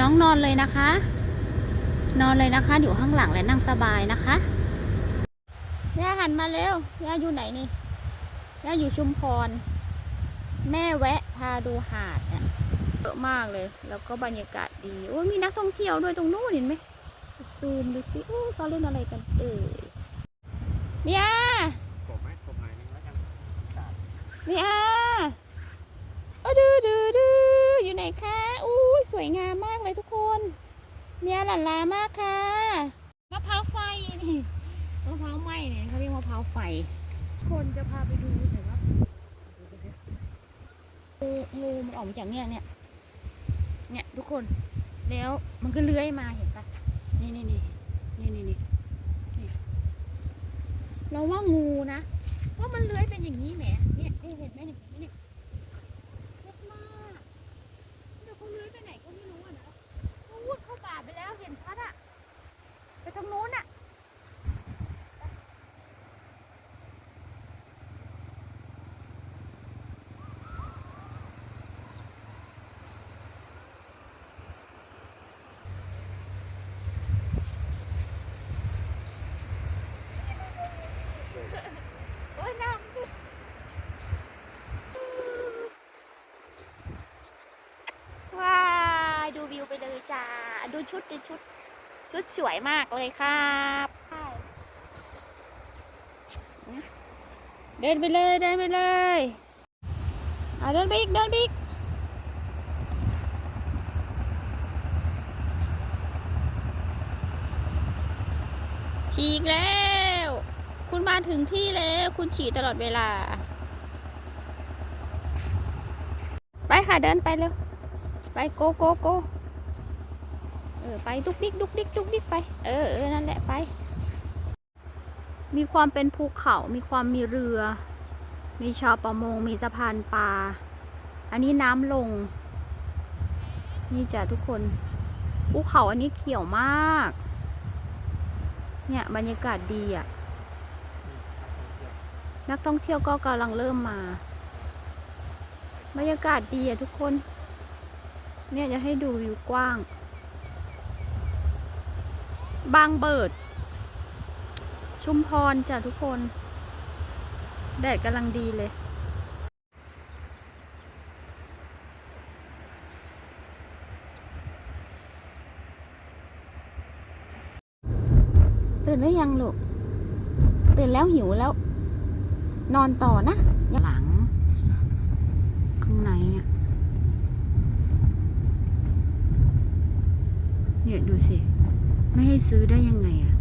น้องนอนเลยนะคะ นอนเลยนะคะ อยู่ข้างหลังและนั่งสบายนะคะย่าหันมาเร็วย่าอยู่ไหนนี่ย่าอยู่ชุมพร แม่แวะพาดูหาดเนี่ยเยอะมากเลย แล้วก็บรรยากาศดีโอ้ยมีนักท่องเที่ยวด้วยตรงนู้นเห็นไหมซูมดูสิโอ้เขาเล่นอะไรกันเอ่ยเมียกบไหมกบหน่อยนึงแล้วกันเมีย วยงามมากเลยทุกคนเมียหลั่นลามากค่ะมะพร้าวไฟนี่มะพร้าวไหม้เนี่ยเขาเรียกมะพร้าวไฟ คนจะพาไปดูแต่ว่างูงูมันออกมาจากเนี่ยเนี่ยเนี่ยทุกคนแล้วมันก็เลื้อยมาเห็นปะนี่นี่นี่นี่นี่นี่นี่เราว่างูนะว่ามันเลื้อยเป็นอย่างนี้แหมเนี่ยนี่เห็นไหมเนี่ยนี่เยอะมากแต่เขาเลื้อยไปไหนก็ไม่รู้อะนะเขาวุดเข้าป่าไปแล้วเห็นชัดอะไปตรงนู้นอะ โอ้ยน้ำว้ายดู วิวไปเลยจ้า ดูชุดดูชุด ชุดสวยมากเลยครับเดินไปเลยเดินไปเลยเอาเดินไปอีกเดินไปอีกฉีกแล้ว คุณมาถึงที่แล้ว คุณฉี่ตลอดเวลา ไปค่ะเดินไปเร็ว ไปโกโกโก ออไปดุกดิกดุกดิกดุกดิกไป เออเออนั่นแหละไป มีความเป็นภูเขามีความมีเรือ มีชาวประมงมีสะพานปลาอันนี้น้ำลง นี่จ้ะทุกคนภูเขาอันนี้เขียวมาก เนี่ยบรรยากาศดีอะนักท่องเที่ยวก็กำลังเริ่มมา บรรยากาศดีอะทุกคน เนี่ยจะให้ดูวิวกว้าง บางเบิด ชุมพรจ้ะทุกคน แดดกำลังดีเลยตื่นแล้วยังลูก ตื่นแล้วหิวแล้ว นอนต่อนะหลัง ข้างในเนี่ยเนี่ยดูสิ ไม่ให้ซื้อได้ยังไงอะ